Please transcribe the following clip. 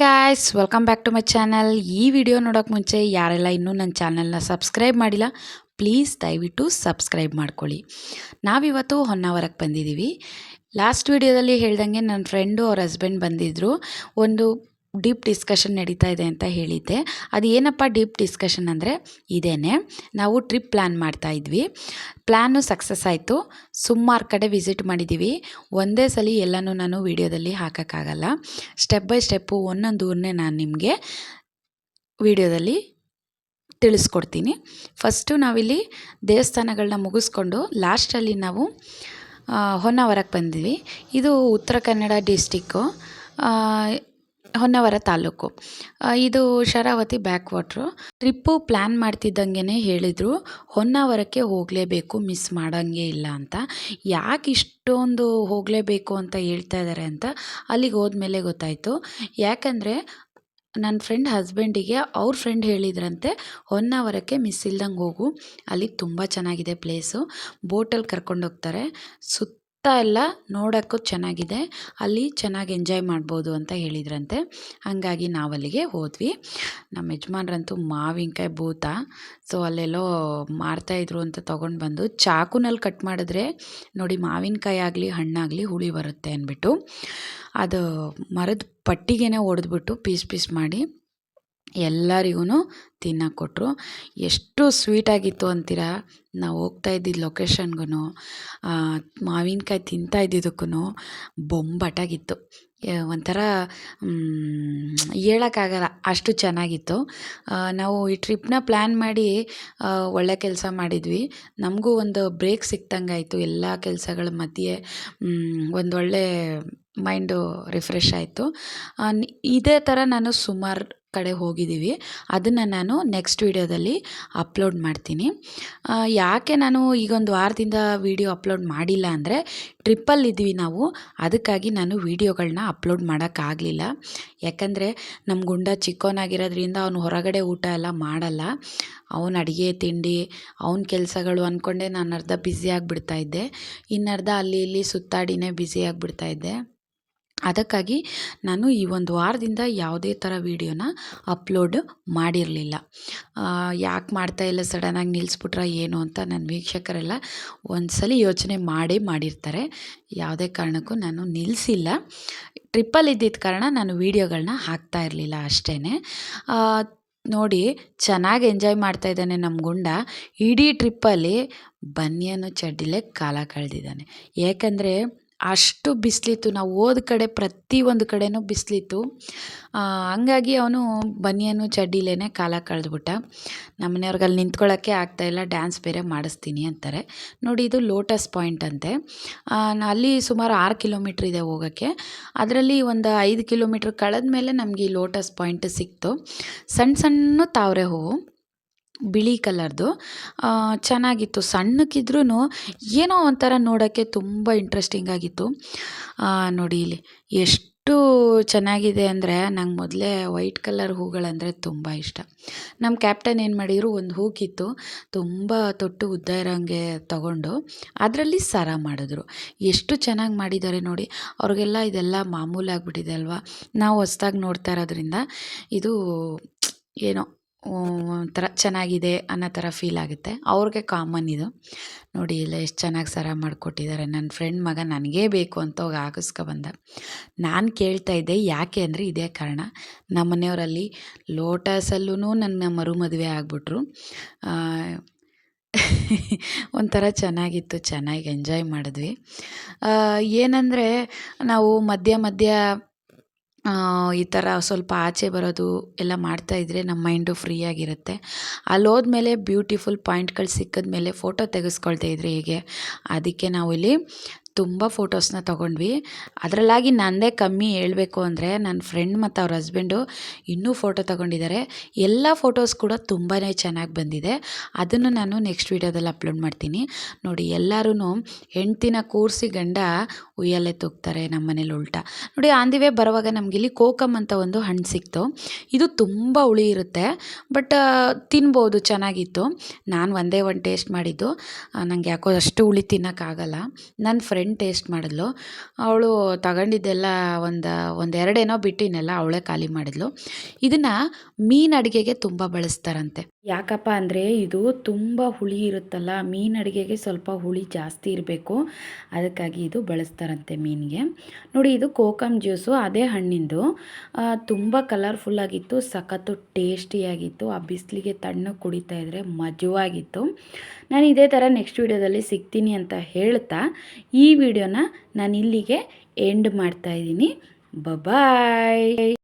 Guys welcome back to my channel ಈ video ನೋಡೋಕೆ ಮುಂಚೆ ಯಾರೆಲ್ಲ ಇನ್ನೂ ನನ್ನ ಚಾನಲ್ನ ಸಬ್ಸ್ಕ್ರೈಬ್ ಮಾಡಿಲ್ಲ ಪ್ಲೀಸ್ ದಯವಿಟ್ಟು ಸಬ್ಸ್ಕ್ರೈಬ್ ಮಾಡ್ಕೊಳ್ಳಿ. ನಾವಿವತ್ತು ಹೊನ್ನಾವರಕ್ಕೆ ಬಂದಿದ್ದೀವಿ. ಲಾಸ್ಟ್ ವಿಡಿಯೋದಲ್ಲಿ ಹೇಳ್ದಂಗೆ ನನ್ನ ಫ್ರೆಂಡು ಅವ್ರ ಹಸ್ಬೆಂಡ್ ಬಂದಿದ್ದರು ಒಂದು ಡೀಪ್ ಡಿಸ್ಕಷನ್ ನಡೀತಾ ಇದೆ ಅಂತ ಹೇಳಿದ್ದೆ. ಅದು ಏನಪ್ಪ ಡೀಪ್ ಡಿಸ್ಕಷನ್ ಅಂದರೆ, ಇದೇನೆ, ನಾವು ಟ್ರಿಪ್ ಪ್ಲ್ಯಾನ್ ಮಾಡ್ತಾ ಇದ್ವಿ. ಪ್ಲ್ಯಾನು ಸಕ್ಸಸ್ ಆಯಿತು. ಸುಮಾರು ಕಡೆ ವಿಸಿಟ್ ಮಾಡಿದ್ದೀವಿ ಒಂದೇ ಸಲ ಎಲ್ಲನೂ ನಾನು ವಿಡಿಯೋದಲ್ಲಿ ಹಾಕೋಕ್ಕಾಗಲ್ಲ. ಸ್ಟೆಪ್ ಬೈ ಸ್ಟೆಪ್ಪು, ಒಂದೊಂದು ಊರನ್ನೇ ನಾನು ನಿಮಗೆ ವಿಡಿಯೋದಲ್ಲಿ ತಿಳಿಸ್ಕೊಡ್ತೀನಿ. ಫಸ್ಟು ನಾವಿಲ್ಲಿ ದೇವಸ್ಥಾನಗಳನ್ನ ಮುಗಿಸ್ಕೊಂಡು ಲಾಸ್ಟಲ್ಲಿ ನಾವು ಹೊನ್ನಾವರಕ್ಕೆ ಬಂದಿದ್ವಿ ಇದು ಉತ್ತರ ಕನ್ನಡ ಡಿಸ್ಟಿಕ್ಕು. ಹೊನ್ನಾವರ ತಾಲೂಕು. ಇದು Sharavati back water. Trip plan ಮಾಡ್ತಿದ್ದಂಗೆ ಹೇಳಿದರು, ಹೊನ್ನಾವರಕ್ಕೆ ಹೋಗಲೇಬೇಕು, ಮಿಸ್ ಮಾಡೋಂಗೆ ಇಲ್ಲ ಅಂತ. ಯಾಕೆ ಇಷ್ಟೊಂದು ಹೋಗಲೇಬೇಕು ಅಂತ ಹೇಳ್ತಾ ಇದ್ದಾರೆ ಅಂತ ಅಲ್ಲಿಗೆ ಹೋದ್ಮೇಲೆ ಗೊತ್ತಾಯಿತು. ಯಾಕಂದರೆ ನನ್ನ ಫ್ರೆಂಡ್ ಹಸ್ಬೆಂಡಿಗೆ ಅವ್ರ ಫ್ರೆಂಡ್ ಹೇಳಿದ್ರಂತೆ, ಹೊನ್ನಾವರಕ್ಕೆ ಮಿಸ್ ಇಲ್ದಂಗೆ ಹೋಗು. ಅಲ್ಲಿ ತುಂಬ ಚೆನ್ನಾಗಿದೆ ಪ್ಲೇಸು. ಬೋಟಲ್ಲಿ ಕರ್ಕೊಂಡೋಗ್ತಾರೆ ಸುತ್ತ ಎಲ್ಲ ನೋಡೋಕ್ಕೂ ಚೆನ್ನಾಗಿದೆ. ಅಲ್ಲಿ ಚೆನ್ನಾಗಿ ಎಂಜಾಯ್ ಮಾಡ್ಬೋದು ಅಂತ ಹೇಳಿದ್ರಂತೆ. ಹಾಗಾಗಿ ನಾವಲ್ಲಿಗೆ ಹೋದ್ವಿ. ನಮ್ಮ ಯಜಮಾನ್ರಂತೂ ಮಾವಿನಕಾಯಿ ಭೂತ. ಸೊ ಅಲ್ಲೆಲ್ಲೋ ಮಾರ್ತಾಯಿದ್ರು ಅಂತ ತೊಗೊಂಡು ಬಂದು ಚಾಕುನಲ್ಲಿ ಕಟ್ ಮಾಡಿದ್ರೆ ನೋಡಿ ಮಾವಿನಕಾಯಿ ಆಗಲಿ ಹಣ್ಣಾಗಲಿ ಹುಳಿ ಬರುತ್ತೆ ಅಂದ್ಬಿಟ್ಟು. ಅದು ಮರದ ಪಟ್ಟಿಗೆನೇ ಹೊಡೆದ್ಬಿಟ್ಟು ಪೀಸ್ ಪೀಸ್ ಮಾಡಿ ಎಲ್ಲರಿಗೂ ತಿನ್ನಕ್ಕೆ ಕೊಟ್ಟರು ಎಷ್ಟು ಸ್ವೀಟಾಗಿತ್ತು ಅಂತೀರಾ? ನಾವು ಹೋಗ್ತಾ ಇದ್ದಿದ್ದ ಲೊಕೇಶನ್ಗೂ ಮಾವಿನಕಾಯಿ ತಿಂತಾ ಇದ್ದಿದ್ದಕ್ಕೂ ಬೊಂಬಾಟಾಗಿತ್ತು. ಒಂಥರ ಹೇಳೋಕ್ಕಾಗಲ್ಲ, ಅಷ್ಟು ಚೆನ್ನಾಗಿತ್ತು. ನಾವು ಈ ಟ್ರಿಪ್ನ ಪ್ಲ್ಯಾನ್ ಮಾಡಿ ಒಳ್ಳೆ ಕೆಲಸ ಮಾಡಿದ್ವಿ. ನಮಗೂ ಒಂದು ಬ್ರೇಕ್ ಸಿಕ್ತಂಗಾಯಿತು, ಎಲ್ಲ ಕೆಲಸಗಳ ಮಧ್ಯೆ ಒಂದೊಳ್ಳೆ ಮೈಂಡು ರಿಫ್ರೆಶ್ ಆಯಿತು. ಇದೇ ಥರ ನಾನು ಸುಮಾರು ಕಡೆ ಹೋಗಿದ್ದೀವಿ. ಅದನ್ನು ನಾನು ನೆಕ್ಸ್ಟ್ ವೀಡಿಯೋದಲ್ಲಿ ಅಪ್ಲೋಡ್ ಮಾಡ್ತೀನಿ. ಯಾಕೆ ನಾನು ಈಗೊಂದು ವಾರದಿಂದ ವೀಡಿಯೋ ಅಪ್ಲೋಡ್ ಮಾಡಿಲ್ಲ ಅಂದರೆ ಟ್ರಿಪ್ಪಲ್ಲಿದ್ವಿ ನಾವು. ಅದಕ್ಕಾಗಿ ನಾನು ವೀಡಿಯೋಗಳನ್ನ ಅಪ್ಲೋಡ್ ಮಾಡೋಕ್ಕಾಗಲಿಲ್ಲ ಯಾಕಂದರೆ ನಮ್ಮ ಗುಂಡ ಚಿಕ್ಕವನಾಗಿರೋದ್ರಿಂದ ಅವನು ಹೊರಗಡೆ ಊಟ ಎಲ್ಲ ಮಾಡಲ್ಲ. ಅವನ ಅಡುಗೆ, ತಿಂಡಿ, ಅವನ ಕೆಲಸಗಳು ಅಂದ್ಕೊಂಡೆ ನಾನು ಅರ್ಧ ಬ್ಯುಸಿ ಆಗಿಬಿಡ್ತಾ ಇದ್ದೆ. ಇನ್ನರ್ಧ ಅಲ್ಲಿ ಇಲ್ಲಿ ಸುತ್ತಾಡಿನೇ ಬ್ಯುಸಿ ಇದ್ದೆ. ಅದಕ್ಕಾಗಿ ನಾನು ಈ ಒಂದು ವಾರದಿಂದ ಯಾವುದೇ ಥರ ವೀಡಿಯೋನ ಅಪ್ಲೋಡ್ ಮಾಡಿರಲಿಲ್ಲ. ಯಾಕೆ ಮಾಡ್ತಾ ಇಲ್ಲ ಸಡನ್ನಾಗಿ ನಿಲ್ಲಿಸ್ಬಿಟ್ರ ಏನು ಅಂತ ನನ್ನ ವೀಕ್ಷಕರೆಲ್ಲ ಒಂದ್ಸಲ ಯೋಚನೆ ಮಾಡೇ ಮಾಡಿರ್ತಾರೆ. ಯಾವುದೇ ಕಾರಣಕ್ಕೂ ನಾನು ನಿಲ್ಲಿಸಿಲ್ಲ ಟ್ರಿಪ್ಪಲ್ಲಿ ಇದ್ದಿದ್ದ ಕಾರಣ ನಾನು ವೀಡಿಯೋಗಳನ್ನ ಹಾಕ್ತಾ ಇರಲಿಲ್ಲ ಅಷ್ಟೇ ನೋಡಿ, ಚೆನ್ನಾಗಿ ಎಂಜಾಯ್ ಮಾಡ್ತಾ ಇದ್ದಾನೆ ನಮ್ಮ ಗುಂಡ. ಇಡೀ ಟ್ರಿಪ್ಪಲ್ಲಿ ಬನ್ನಿಯನ್ನು ಚಡ್ಡಿಲೇ ಕಾಲ ಕಳೆದಿದ್ದಾನೆ. ಏಕೆಂದರೆ ಅಷ್ಟು ಬಿಸಿಲಿತ್ತು. ನಾವು ಹೋದ ಕಡೆ ಪ್ರತಿಯೊಂದು ಕಡೆನೂ ಬಿಸಿಲಿತ್ತು. ಹಂಗಾಗಿ ಅವನು ಬನಿಯನು ಚಡ್ಡಿಲೇ ಕಾಲ ಕಳೆದ್ಬಿಟ್ಟ. ನಮ್ಮನೆಯವ್ರಿಗೆ ಅಲ್ಲಿ ನಿಂತ್ಕೊಳ್ಳೋಕ್ಕೆ ಆಗ್ತಾಯಿಲ್ಲ ಡ್ಯಾನ್ಸ್ ಬೇರೆ ಮಾಡಿಸ್ತೀನಿ ಅಂತಾರೆ. ನೋಡಿ, ಇದು ಲೋಟಸ್ ಪಾಯಿಂಟ್ ಅಂತೆ. ಅಲ್ಲಿ ಸುಮಾರು ಆರು ಕಿಲೋಮೀಟ್ರ್ ಇದೆ ಹೋಗೋಕ್ಕೆ. ಅದರಲ್ಲಿ ಒಂದು ಐದು ಕಿಲೋಮೀಟ್ರ್ ಕಳೆದ ಮೇಲೆ ನಮಗೆ ಈ ಲೋಟಸ್ ಪಾಯಿಂಟ್ ಸಿಕ್ತು. ಸಣ್ಣ ಸಣ್ಣ ತಾವರೆ ಹೂವು. ಬಿಳಿ ಕಲರ್ದು. ಚೆನ್ನಾಗಿತ್ತು. ಸಣ್ಣಕ್ಕಿದ್ರೂ ಏನೋ ಒಂಥರ ನೋಡೋಕ್ಕೆ ತುಂಬ ಇಂಟ್ರೆಸ್ಟಿಂಗ್ ಆಗಿತ್ತು. ನೋಡಿ ಇಲ್ಲಿ. ಎಷ್ಟು ಚೆನ್ನಾಗಿದೆ ಅಂದರೆ ನಂಗೆ ಮೊದಲೇ ವೈಟ್ ಕಲರ್ ಹೂಗಳಂದರೆ ತುಂಬ ಇಷ್ಟ. ನಮ್ಮ ಕ್ಯಾಪ್ಟನ್ ಏನು ಮಾಡಿದ್ರು, ಒಂದು ಹೂಕಿತ್ತು. ತುಂಬ ತೊಟ್ಟು ಉದ್ದ ಇರೋಂಗೆ ತಗೊಂಡು ಅದರಲ್ಲಿ ಸರ ಮಾಡಿದ್ರು. ಎಷ್ಟು ಚೆನ್ನಾಗಿ ಮಾಡಿದ್ದಾರೆ ನೋಡಿ. ಅವ್ರಿಗೆಲ್ಲ ಇದೆಲ್ಲ ಮಾಮೂಲಾಗಿಬಿಟ್ಟಿದೆ ಅಲ್ವಾ? ನಾವು ಹೊಸ್ದಾಗಿ ನೋಡ್ತಾ ಇರೋದ್ರಿಂದ ಇದು ಏನೋ ಒಂಥರ ಚೆನ್ನಾಗಿದೆ ಅನ್ನೋ ಥರ ಫೀಲ್ ಆಗುತ್ತೆ. ಅವ್ರಿಗೆ ಕಾಮನ್ ಇದು. ನೋಡಿ, ಇಲ್ಲ ಎಷ್ಟು ಚೆನ್ನಾಗಿ ಸರ ಮಾಡಿಕೊಟ್ಟಿದ್ದಾರೆ ನನ್ನ ಫ್ರೆಂಡ್ ಮಗ ನನಗೇ ಬೇಕು ಅಂತ ಹೋಗಿ ಹಾಕಿಸ್ಕೊಬಂದ ನಾನು ಕೇಳ್ತಾ ಇದ್ದೆ, ಯಾಕೆ ಅಂದರೆ ಇದೇ ಕಾರಣ. ನಮ್ಮ ಮನೆಯವರಲ್ಲಿ ಲೋಟಸಲ್ಲೂ ನನ್ನ ಮರು ಮದುವೆ ಆಗಿಬಿಟ್ರು. ಒಂಥರ ಚೆನ್ನಾಗಿತ್ತು, ಚೆನ್ನಾಗಿ ಎಂಜಾಯ್ ಮಾಡಿದ್ವಿ. ಏನಂದರೆ ನಾವು ಮಧ್ಯ ಮಧ್ಯ ಈ ಥರ ಸ್ವಲ್ಪ ಆಚೆ ಬರೋದು ಎಲ್ಲ ಮಾಡ್ತಾಯಿದ್ರೆ ನಮ್ಮ ಮೈಂಡು ಫ್ರೀ ಆಗಿರುತ್ತೆ. ಅಲ್ಲಿ ಹೋದ್ಮೇಲೆ ಬ್ಯೂಟಿಫುಲ್ ಪಾಯಿಂಟ್ಗಳು ಸಿಕ್ಕಿದ್ಮೇಲೆ ಫೋಟೋ ತೆಗೆಸ್ಕೊಳ್ತಾ ಇದ್ರೆ ಹೇಗೆ? ಅದಕ್ಕೆ ನಾವು ಇಲ್ಲಿ ತುಂಬ ಫೋಟೋಸ್ನ ತೊಗೊಂಡ್ವಿ. ಅದರಲ್ಲಾಗಿ ನನ್ನದೇ ಕಮ್ಮಿ ಹೇಳಬೇಕು ಅಂದರೆ ನನ್ನ ಫ್ರೆಂಡ್ ಮತ್ತು ಅವ್ರ ಹಸ್ಬೆಂಡು ಇನ್ನೂ ಫೋಟೋ ತಗೊಂಡಿದ್ದಾರೆ ಎಲ್ಲ ಫೋಟೋಸ್ ಕೂಡ ತುಂಬಾ ಚೆನ್ನಾಗಿ ಬಂದಿದೆ. ಅದನ್ನು ನಾನು ನೆಕ್ಸ್ಟ್ ವೀಡಿಯೋದಲ್ಲಿ ಅಪ್ಲೋಡ್ ಮಾಡ್ತೀನಿ. ನೋಡಿ ಎಲ್ಲರೂ ಹೆಂಡ್ತಿನ ಕೂರಿಸಿ ಗಂಡ ಉಯ್ಯಾಲೆ ತೂಗ್ತಾರೆ ನಮ್ಮ ಮನೇಲಿ ಉಲ್ಟಾ. ನೋಡಿ, ಆಂದಿವೆ ಬರುವಾಗ ನಮಗೆ ಇಲ್ಲಿ ಕೋಕಮ್ ಅಂತ ಒಂದು ಹಣ್ಣು ಸಿಕ್ತು. ಇದು ತುಂಬ ಹುಳಿ ಇರುತ್ತೆ. ಬಟ್ ತಿನ್ಬೋದು, ಚೆನ್ನಾಗಿತ್ತು. ನಾನು ಒಂದೇ ಒಂದು ಟೇಸ್ಟ್ ಮಾಡಿದ್ದು. ನನಗೆ ಯಾಕೋ ಅಷ್ಟು ಹುಳಿ ತಿನ್ನೋಕ್ಕಾಗಲ್ಲ. ನನ್ನ ಫ್ರೆಂಡ್ ಫ್ರೆಂಡ್ ಟೇಸ್ಟ್ ಮಾಡಿದ್ಲು. ಅವಳು ತಗೊಂಡಿದ್ದೆಲ್ಲ ಒಂದು, ಒಂದೆರಡೇನೋ ಬಿಟ್ಟಿನೆಲ್ಲ ಅವಳೇ ಖಾಲಿ ಮಾಡಿದ್ಲು. ಇದನ್ನು ಮೀನು ಅಡುಗೆಗೆ ತುಂಬ ಬಳಸ್ತಾರಂತೆ. ಯಾಕಪ್ಪ ಅಂದರೆ ಇದು ತುಂಬ ಹುಳಿ ಇರುತ್ತಲ್ಲ, ಮೀನು ಅಡುಗೆಗೆ ಸ್ವಲ್ಪ ಹುಳಿ ಜಾಸ್ತಿ ಇರಬೇಕು. ಅದಕ್ಕಾಗಿ ಇದು ಬಳಸ್ತಾರಂತೆ ಮೀನಿಗೆ. ನೋಡಿ ಇದು ಕೋಕಮ್ ಜ್ಯೂಸು, ಅದೇ ಹಣ್ಣಿಂದು. ತುಂಬ ಕಲರ್ಫುಲ್ಲಾಗಿತ್ತು ಸಖತ್ತು ಟೇಸ್ಟಿಯಾಗಿತ್ತು ಆ ಬಿಸಿಲಿಗೆ ತಣ್ಣಗೆ ಕುಡಿತಾ ಇದ್ದರೆ ಮಜವಾಗಿತ್ತು. ನಾನು ಇದೇ ಥರ ನೆಕ್ಸ್ಟ್ ವೀಡಿಯೋದಲ್ಲಿ ಸಿಗ್ತೀನಿ ಅಂತ ಹೇಳ್ತಾ, ಈ ವಿಡಿಯೋನ ನಾನು ಇಲ್ಲಿಗೆ ಎಂಡ್ ಮಾಡ್ತಾ ಇದ್ದೀನಿ. ಬಾಯ್